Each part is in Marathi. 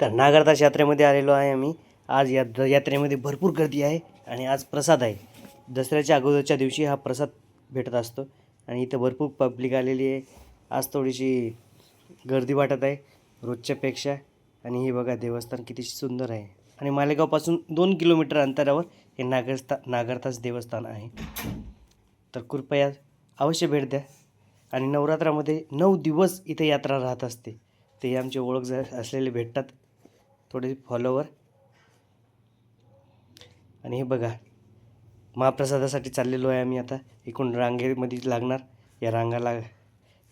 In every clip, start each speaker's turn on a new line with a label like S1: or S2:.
S1: तर नागरदास यात्रेमध्ये आलेलो आहे आम्ही. आज या द- यात्रेमध्ये भरपूर गर्दी आहे आणि आज प्रसाद आहे. दसऱ्याच्या अगोदरच्या दिवशी हा प्रसाद भेटत असतो आणि इथं भरपूर पब्लिक आलेली आहे. आज थोडीशी गर्दी वाटत आहे रोजच्यापेक्षा आणि हे बघा देवस्थान किती सुंदर आहे. आणि मालेगावपासून दोन किलोमीटर अंतरावर हे नागरस्ता नागरतास देवस्थान आहे. तर कृपया अवश्य भेट द्या. आणि नवरात्रामध्ये नऊ दिवस इथे यात्रा राहत असते. ते आमचे ओळख असलेले भेटतात. थोडे फॉलोवर आणि हे बघा महाप्रसादासाठी चाललेलो आहे आम्ही आता. एकूण रांगेमध्ये लागणार. या रांगा लाग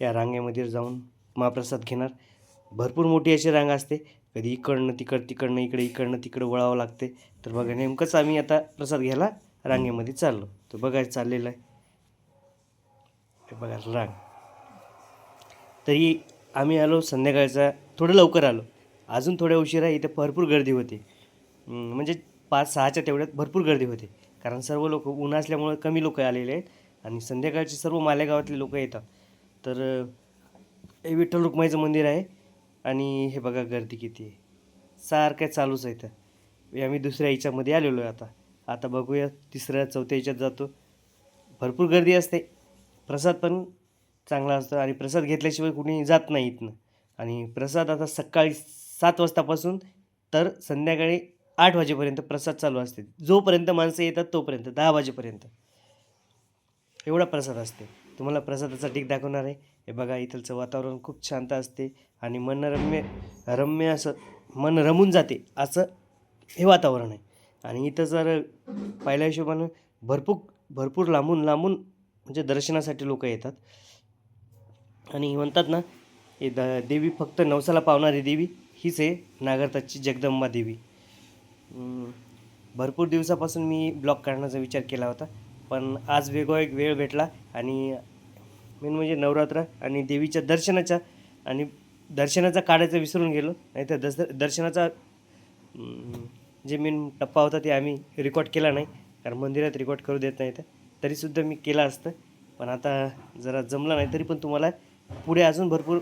S1: या रांगेमध्ये जाऊन महाप्रसाद घेणार. भरपूर मोठी अशी रांग असते. कधी इकडनं तिकड तिकडनं इकडे इकडनं तिकडं वळावं लागते. तर बघा नेमकंच आम्ही आता प्रसाद घ्यायला रांगेमध्ये चाललो. तर बघा चाललेलं आहे. हे बघा रांग. तरी आम्ही आलो संध्याकाळचा थोडं लवकर आलो. अजून थोड्या उशिरा इथे भरपूर गर्दी होती. म्हणजे पाच सहाच्या तेवढ्यात भरपूर गर्दी होती. कारण सर्व लोक ऊन असल्यामुळं कमी लोक आलेले आहेत आणि संध्याकाळचे सर्व मालेगावातले लोक येतात. तर हे विठ्ठल रुक्माईचं मंदिर आहे आणि हे बघा गर्दी किती आहे. सारखं चालूच आहे तर आम्ही दुसऱ्या याच्यामध्ये आलेलो आहे आता. आता बघूया तिसऱ्या चौथ्या याच्यात जातो. भरपूर गर्दी असते. प्रसाद पण चांगला असतो आणि प्रसाद घेतल्याशिवाय कुणी जात नाही इथनं. आणि प्रसाद आता सकाळी सात वाजतापासून तर संध्याकाळी आठ वाजेपर्यंत प्रसाद चालू असते. जोपर्यंत माणसं येतात तोपर्यंत दहा वाजेपर्यंत. एवढा प्रसाद असते. तुम्हाला प्रसादाचा टीक दाखवणार आहे. हे बघा इथलचं वातावरण खूप शांत असते आणि मनरम्य रम्य असं मन रमून जाते असं हे वातावरण आहे. आणि इथं जर पहिल्या हिशोबानं भरपूर भरपूर लांबून लांबून म्हणजे दर्शनासाठी लोक येतात. आणि म्हणतात ना हे द देवी फक्त नवसाला पावणारी देवी. हीच आहे नागरताची जगदंबा देवी. भरपूर दिवसापासून मी ब्लॉग काढण्याचा विचार केला होता पण आज वेगळा एक वेळ भेटला आणि मेन म्हणजे नवरात्र आणि देवीच्या दर्शनाच्या आणि दर्शनाचा काढायचं विसरून गेलो नाही तर दस दर्शनाचा जे मेन टप्पा होता ते आम्ही रेकॉर्ड केला नाही कारण मंदिरात रेकॉर्ड करू देत नाही तर तरीसुद्धा मी केला असतं. पण आता जरा जमलं नाही तरी पण तुम्हाला पुढे अजून भरपूर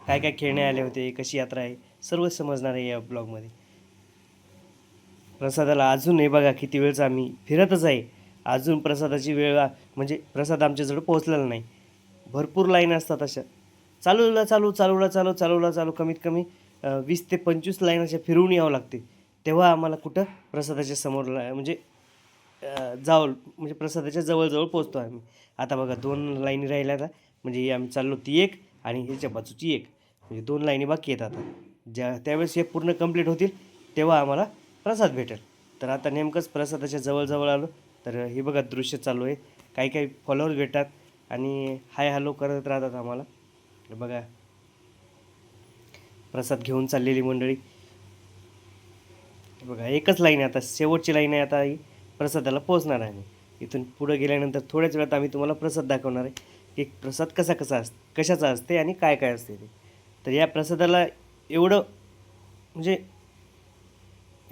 S1: काय काय खेळणे आले होते कशी यात्रा आहे सर्व समजणार आहे या ब्लॉगमध्ये. प्रसादाला अजून हे बघा किती वेळचा आम्ही फिरतच आहे. अजून प्रसादाची वेळ म्हणजे प्रसाद आमच्याजवळ पोहोचलेला नाही. भरपूर लाईन असतात अशा. चालूला चालू चालूला चालू चालूला चालू कमीत कमी वीस ते पंचवीस लाईन अशा फिरवून यावं लागते. तेव्हा आम्हाला कुठं प्रसादाच्या समोर ला- म्हणजे जाऊ जावं म्हणजे प्रसादाच्या जवळजवळ पोहोचतो आम्ही. आता बघा दोन लाईनी राहिल्या आता. म्हणजे आम्ही चाललो ती एक आणि ह्याच्या बाजूची एक. म्हणजे दोन लाईनी बाकी आहेत आता. ज्या त्यावेळेस हे पूर्ण कंप्लीट होतील तेव्हा आम्हाला प्रसाद भेटेल. तर आता नेमकंच प्रसादाच्या जवळजवळ आलो. तर हे बघा दृश्य चालू आहे. काही काही फॉलोअर भेटतात आणि हाय हॅलो करत राहतात आम्हाला. बघा. प्रसाद घेऊन चाललेली मंडळी. बघा एकच लाईन आहे आता. शेवटची लाईन आहे आता ही. प्रसादाला पोहोचणार आहे इथून पुढं गेल्यानंतर थोड्याच वेळात आम्ही तुम्हाला प्रसाद दाखवणार आहे. की प्रसाद कसा कसा अस कशाचा असते आणि काय काय असते ते. तर या प्रसादाला एवढं म्हणजे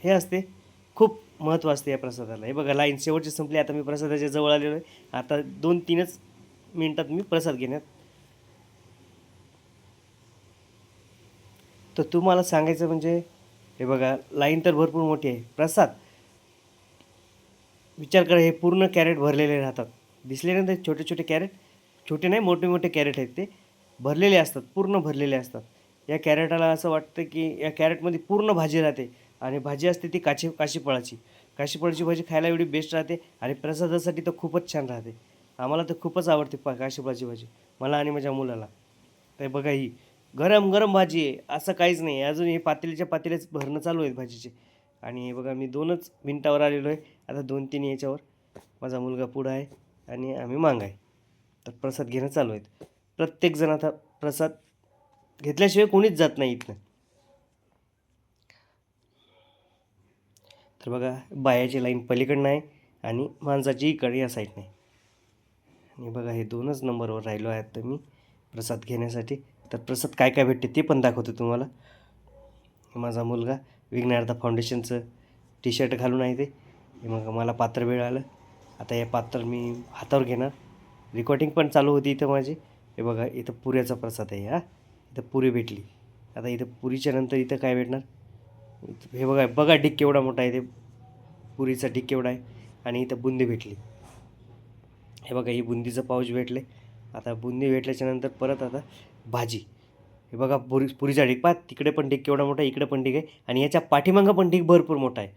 S1: हे असते. खूप महत्त्व असते या प्रसादाला. हे बघा लाईन शेवटची संपली. आता मी प्रसादाच्या जवळ आलेलो आहे. आता दोन तीनच मिनटात मी प्रसाद घेण्यात. तर तुम्हाला सांगायचं म्हणजे हे बघा लाईन तर भरपूर मोठी आहे. प्रसाद विचार करा हे पूर्ण कॅरेट भरलेले राहतात. दिसले ना ते छोटे छोटे कॅरेट? छोटे नाही मोठे मोठे कॅरेट आहेत ते. भरलेले असतात पूर्ण भरलेले असतात. या कॅरेटाला असं वाटतं की या कॅरेटमध्ये पूर्ण भाजी राहते आणि भाजी असते ती काशी काशीफळाची. काशीफळाची भाजी खायला एवढी बेस्ट राहते आणि प्रसादासाठी तर खूपच छान राहते. आम्हाला तर खूपच आवडते पा काशीफळाची भाजी मला आणि माझ्या मुलाला. तर बघा ही गरम गरम भाजी आहे असं काहीच नाही अजून हे पातेलीच्या पातेलेच भरणं चालू आहेत भाजीचे. आणि हे बघा मी दोनच मिनटावर आलेलो आहे आता दोन तीन याच्यावर. माझा मुलगा पुढं आहे आणि आम्ही मांग आहे. तर प्रसाद घेणं चालू आहेत. प्रत्येकजण आता प्रसाद घेतल्याशिवाय कोणीच जात नाही इथनं. तर बघा बायाची लाईन पलीकडनं आहे आणि माणसाची इकडे या साईडने आणि बघा हे दोनच नंबरवर राहिलो आहेत तर मी प्रसाद घेण्यासाठी. तर प्रसाद काय काय भेटते ते पण दाखवतो तुम्हाला. माझा मुलगा विघ्नार्थ फाउंडेशनचं टी शर्ट घालून आहे ते. हे मग मला पात्र वेळ आलं. आता हे पात्र मी हातावर घेणार. रेकॉर्डिंग पण चालू होती इथं माझी. हे बघा इथं पुऱ्याचा प्रसाद आहे हा. इथं पुरी भेटली. आता इथं पुरीच्या नंतर इथं काय भेटणार? हे बघा बघा डिक केवढा मोठा आहे ते. पुरीचा डिक केवढा आहे. आणि इथं बुंदी भेटली. हे बघा ही बुंदीचं पाऊच भेटले आता बुंदी भेटल्याच्या नंतर परत आता भाजी. हे बघा पुरी पुरीचा डिक पहा तिकडे पण डिक केवढा मोठा इकडे पण डिक आहे. आणि याच्या पाठीमागं पण डिक भरपूर मोठा आहे.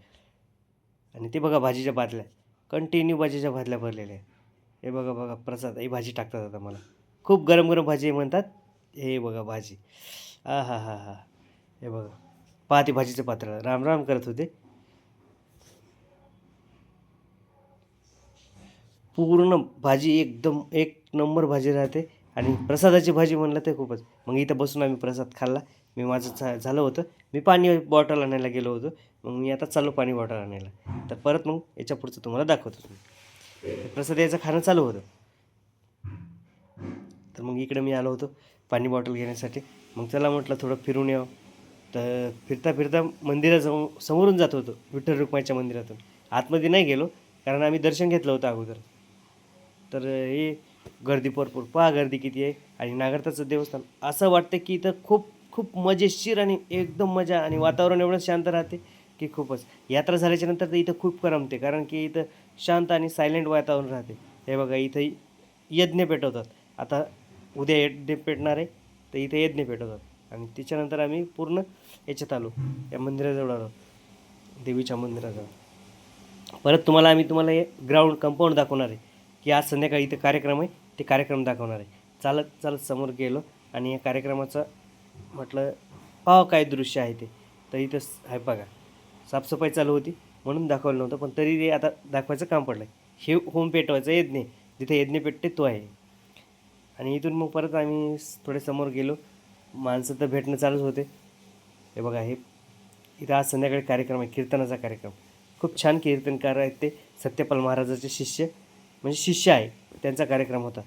S1: आणि ते बघा भाजीच्या बादल्या. कंटिन्यू भाजीच्या बादल्या भरलेल्या आहे हे बघा बघा प्रसाद ही भाजी टाकतात आता मला. खूप गरम गरम भाजी म्हणतात. हे बघा भाजी. आ हा हा हा. हे बघा. पहा भाजीचं पात्र राम राम करत होते. पूर्ण भाजी एकदम एक नंबर भाजी राहते. आणि प्रसादाची भाजी म्हणलं ते खूपच. मग इथं बसून आम्ही प्रसाद खाल्ला. मी माझं झा झालं होतं. मी पाणी बॉटल आणायला गेलो होतो. मग मी आता चाललो पाणी बॉटल आणायला. तर परत मग याच्या पुढचं तुम्हाला दाखवतो मी. प्रसाद याचं खाणं चालू होतं. तर मग इकडे मी आलो होतो. पाणी बॉटल घेण्यासाठी. मग चला म्हटलं थोडं फिरून यावं तर फिरता फिरता मंदिराजवळ समोरून जात होतो विठ्ठल रुक्माईच्या मंदिरातून. आतमध्ये नाही गेलो कारण आम्ही दर्शन घेतलं होतं अगोदर. तर हे गर्दी भरपूर. पहा गर्दी किती आहे. आणि नागरताचं देवस्थान. असं वाटतं की इथं खूप खूप मजेशीर आणि एकदम मजा आणि वातावरण एवढं शांत राहते की खूपच. यात्रा झाल्याच्यानंतर तर इथं खूप करमते कारण की इथं शांत आणि सायलेंट वातावरण राहते. हे बघा इथं यज्ञ पेटवतात. आता उद्या यज्ञ पेटणार आहे तर इथे यज्ञ पेटवतात. आणि त्याच्यानंतर आम्ही पूर्ण याच्यात आलो या मंदिराजवळ आलो देवीच्या मंदिराजवळ. परत तुम्हाला आम्ही तुम्हाला हे ग्राउंड कंपाऊंड दाखवणार आहे की आज संध्याकाळी इथे कार्यक्रम आहे ते कार्यक्रम दाखवणार आहे. चालत चालत समोर गेलो आणि या कार्यक्रमाचं म्हटलं पाव काय दृश्य आहे ते. तर इथं आहे बघा साफसफाई चालू होती म्हणून दाखवलं नव्हतं पण तरी ते आता दाखवायचं काम पडलं हे होम पेटवायचं यज्ञ जिथे यज्ञ पेटते तो आहे. आणि इथून मग परत आम्ही थोडे समोर गेलो. माणसं तर भेटणं चालूच होते. हे बघा हे इथं आज संध्याकाळी कार्यक्रम आहे कीर्तनाचा कार्यक्रम. खूप छान कीर्तनकार आहेत ते. सत्यपाल महाराजाचे शिष्य म्हणजे शिष्य आहे त्यांचा कार्यक्रम होता.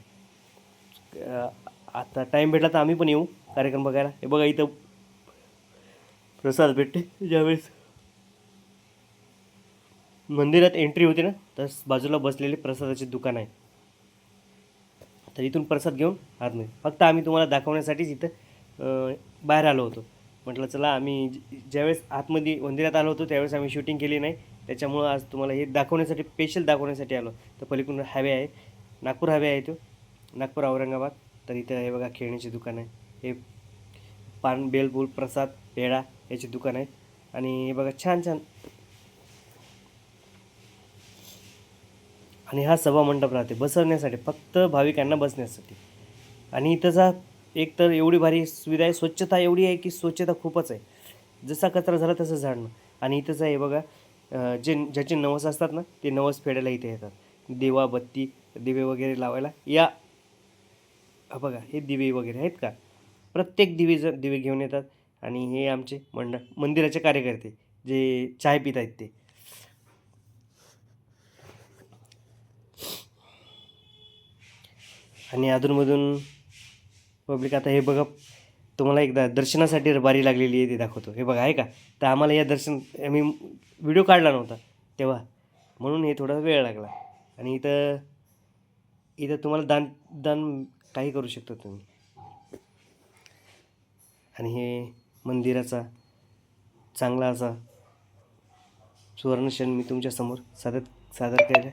S1: आता टाईम भेटला तर आम्ही पण येऊ कार्यक्रम बघायला. हे बघा इथं प्रसाद भेटते ज्यावेळेस. मंदिरात एंट्री होती ना तर बाजूला बसलेले प्रसादाचे दुकान आहे. तर इथून प्रसाद घेऊन आतमध्ये फक्त आम्ही तुम्हाला दाखवण्यासाठीच इथं बाहेर आलो होतो. म्हटलं चला आम्ही ज्यावेळेस आतमध्ये मंदिरात आलो होतो त्यावेळेस आम्ही शूटिंग केली नाही. त्याच्यामुळं आज तुम्हाला हे दाखवण्यासाठी स्पेशल दाखवण्यासाठी आलो. तर पलीकडून हायवे आहे. नागपूर हायवे आहे तो. नागपूर औरंगाबाद. तर इथं हे बघा खेळण्याचे दुकान आहे. हे पान बेलफूल प्रसाद पेढा याचे दुकान आहे. आणि हे बघा छान छान आणि हा सभा मंडप राहते बसवण्यासाठी फक्त भाविकांना बसण्यासाठी. आणि इथंचा एक तर एवढी भारी सुविधा आहे स्वच्छता एवढी आहे की स्वच्छता खूपच आहे. जसा कचरा झाला तसं झाडणं आणि इथंच आहे बघा जे ज्याचे नवस असतात ना ते नवस फेडायला इथे येतात. दिवा बत्ती दिवे वगैरे लावायला. या बघा हे दिवे वगैरे आहेत का? प्रत्येक दिवे ज दिवे घेऊन येतात. आणि हे आमचे मंड मंदिराचे कार्यकर्ते जे चाय पित आहेत ते. आणि अधूनमधून पब्लिक आता हे बघा तुम्हाला एकदा दर्शनासाठी बारी लागलेली आहे ते दाखवतो. हे बघा आहे का? तर आम्हाला या दर्शन आम्ही व्हिडिओ काढला नव्हता तेव्हा. म्हणून हे थोडा वेळ लागला. आणि इथं इथं तुम्हाला दान दान काही करू शकता तुम्ही. आणि हे मंदिराचा चांगला असा सुवर्णक्षण मी तुमच्यासमोर सादर सादर केला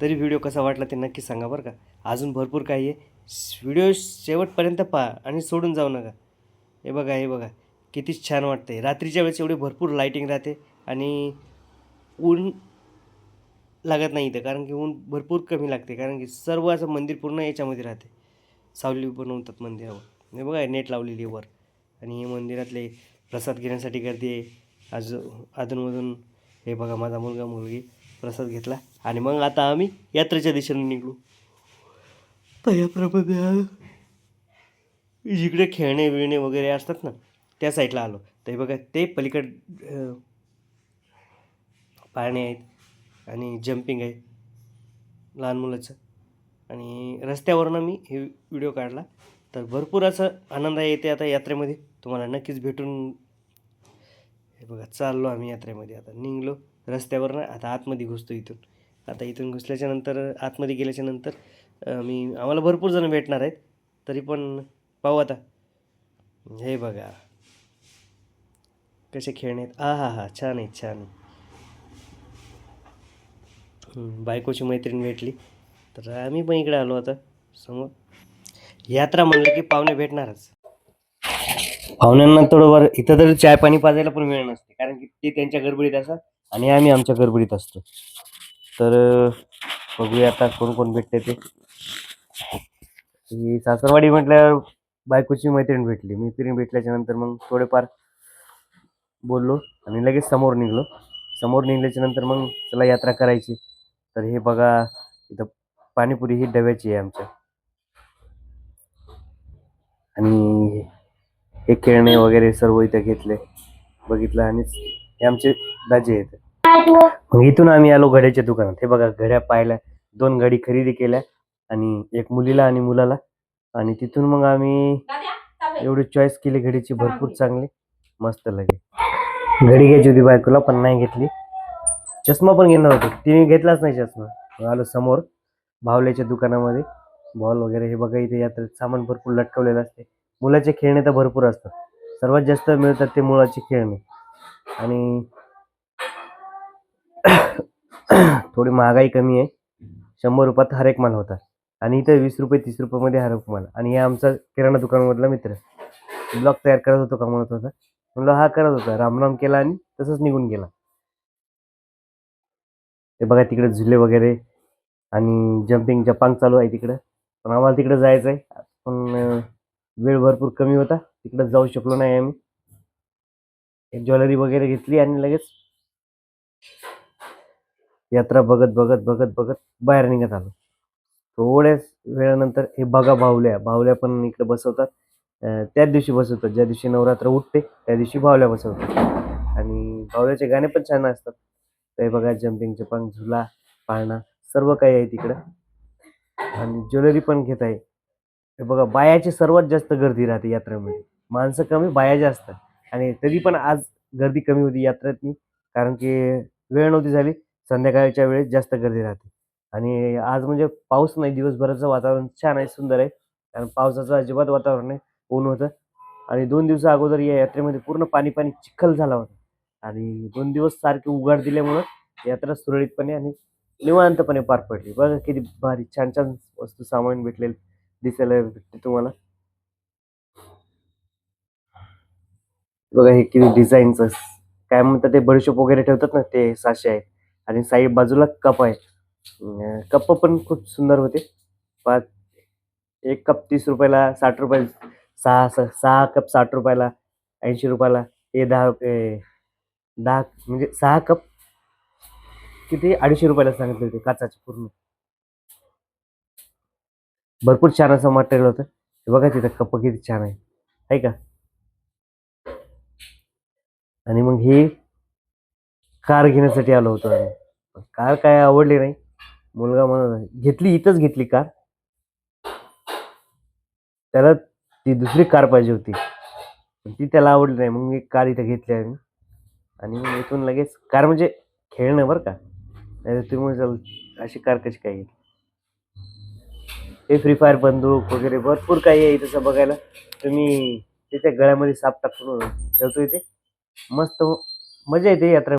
S1: तरी व्हिडिओ कसा वाटला ते नक्की सांगा बरं का. अजून भरपूर काही आहे. व्हिडिओ शेवटपर्यंत पहा आणि सोडून जाऊ नका. हे बघा हे बघा. किती छान वाटते रात्रीच्या वेळेस एवढी भरपूर लाईटिंग राहते आणि ऊन लागत नाही इथं कारण की ऊन भरपूर कमी लागते कारण की सर्व असं मंदिर पूर्ण याच्यामध्ये राहते. सावली बनवतात मंदिरावर. हे बघा नेट लावलेली वर. आणि हे मंदिरातले प्रसाद घेण्यासाठी गर्दी आहे. आज अधूनमधून हे बघा माझा मुलगा मुलगी. प्रसाद घेतला. आणि मग आता आम्ही यात्रेच्या दिशेने निघलो. तर यात्रामध्ये जिकडे खेळणे बिळणे वगैरे असतात ना त्या साईडला आलो. ते बघा ते पलीकड पाळणे आहेत आणि जम्पिंग आहे लहान मुलाचं. आणि रस्त्यावरनं मी हे व्हिडिओ काढला. तर भरपूर असं आनंद येते आता यात्रेमध्ये. तुम्हाला नक्कीच भेटून हे बघा चाललो आम्ही यात्रेमध्ये. आता निघलो. रस्त्यावर ना आता आतमध्ये घुसतो इथून. आता इथून घुसल्याच्या नंतर आतमध्ये गेल्याच्यानंतर मी आम्हाला भरपूर जण भेटणार आहेत. तरी पण पाहू आता. हे बघा. कसे खेळणे आहेत. आ हा हा छान आहे छान आहे बायकोची मैत्रीण भेटली. तर आम्ही पण इकडे आलो आता समोर. यात्रा म्हणलं की पाहुणे भेटणारच. पाहुण्यांना थोडंफार इथं तर चाय पाणी पाजायला पण वेळ नसते. कारण की ते त्यांच्या गडबडीत असतात. आणि आम्ही आमच्या गडबडीत असतो. तर बघूया आता कोण कोण भेटते ते. ही सासरवाडी म्हटल्यावर बायकोची मैत्रीण भेटली. मैत्रीण भेटल्याच्या नंतर मग थोडेफार बोललो आणि लगेच समोर निघलो. समोर निघल्याच्या नंतर मग चला यात्रा करायची. तर हे बघा इथं पाणीपुरी ही डब्याची आहे आमच्या. आणि हे खेळणे वगैरे सर्व इथं घेतले बघितलं आणि हे आमचे दाजे आहेत. मग इथून आम्ही आलो घड्याच्या दुकानात. हे बघा घड्या पाहिल्या दोन घडी खरेदी केल्या आणि एक मुलीला आणि मुलाला. आणि तिथून मग आम्ही एवढी चॉईस केली घडीची भरपूर चांगली मस्त लगे घडी घ्यायची होती बायकोला पण नाही घेतली. चष्मा पण घेणार होतो. तिने घेतलाच नाही चष्मा. मग आलो समोर भावल्याच्या दुकानामध्ये. बॉल वगैरे हे बघा इथे यात्रेत सामान भरपूर लटकवलेलं असते. मुलाचे खेळणे तर भरपूर असतात. सर्वात जास्त मिळतात ते मुलाचे खेळणे. आणि थोडी महागाई कमी आहे. शंभर रुपयात हर एक माल होता. आणि इथं वीस रुपये तीस रुपयामध्ये हर एक माल. आणि हे आमचा किराणा दुकानामधला मित्र. ब्लॉग तयार करत होतो का म्हणत होता. म्हणलं हा करत होता. रामराम केला आणि तसंच निघून गेला. ते बघा तिकडे झुले वगैरे आणि जम्पिंग जपांग चालू आहे तिकडं. पण आम्हाला तिकडं जायचं आहे पण वेळ भरपूर कमी होता. तिकडं जाऊ शकलो नाही आम्ही. ज्वेलरी वगैरे घेतली आणि लगेच यात्रा बघत बघत बघत बघत बाहेर निघत आलो. थोड्याच वेळानंतर हे बघा बाहुल्या बाहुल्या पण इकडे बसवतात. त्याच दिवशी बसवतात. ज्या दिवशी नवरात्र उठते त्या दिवशी बाहुल्या बसवतात. आणि बाहुल्याचे गाणे पण छान असतात. ते बघा जम्पिंग जपांग झुला पाळणा सर्व काही आहे तिकडं. आणि ज्वेलरी पण घेत आहे. हे बघा बायाची सर्वात जास्त गर्दी राहते यात्रेमध्ये. माणसं कमी बाया जास्त. आणि तरी पण आज गर्दी कमी होती यात्रेतनी कारण की वेळ नव्हती झाली. संध्याकाळच्या वेळेस जास्त गर्दी राहते. आणि आज म्हणजे पाऊस नाही. दिवसभराचं वातावरण छान आहे सुंदर आहे. कारण पावसाचं अजिबात वातावरण नाही. ऊन होतं. आणि दोन दिवसा अगोदर या यात्रेमध्ये पूर्ण पाणी पाणी चिखल झाला होता. आणि दोन दिवस सारखे उघाड दिल्यामुळं यात्रा सुरळीतपणे आणि निवांतपणे पार पडली. बघा किती भारी छान छान वस्तू सामान भेटलेलं दिसायला भेटते तुम्हाला. बघा हे किती डिझाईनचं काय म्हणतात ते बडीशोप वगैरे ठेवतात ना ते साशे आहे आणि साई बाजूला कप आहे कप पण खूप सुंदर होते. पाच एक कप तीस रुपयाला साठ रुपये सहा स- सहा कप साठ रुपयाला ऐंशी रुपयाला हे दहा दहा म्हणजे सहा कप किती अडीचशे रुपयाला सांगितले होते काचाचे पूर्ण. भरपूर छान असं मटेरियल होतं. बघा तिथं कप किती छान आहे. आहे का? आणि मग ही कार घेण्यासाठी आलो होतो आम्ही. कार काय आवडली नाही. मुलगा म्हणत घेतली इथंच घेतली कार. त्याला ती दुसरी कार पाहिजे होती. पण ती त्याला आवडली नाही. मग मी कार इथं घेतली आम्ही. आणि मग इथून लगेच कार म्हणजे खेळणं बरं का. नाही तुम्ही म्हणाल, अशी कार कशी काय घेतली? ते फ्री फायर बंदूक वगैरे भरपूर काही आहे तसं बघायला. तुम्ही त्याच्या गळ्यामध्ये साप टाकून ठेवतो इथे. मस्त मजा येते यात्रा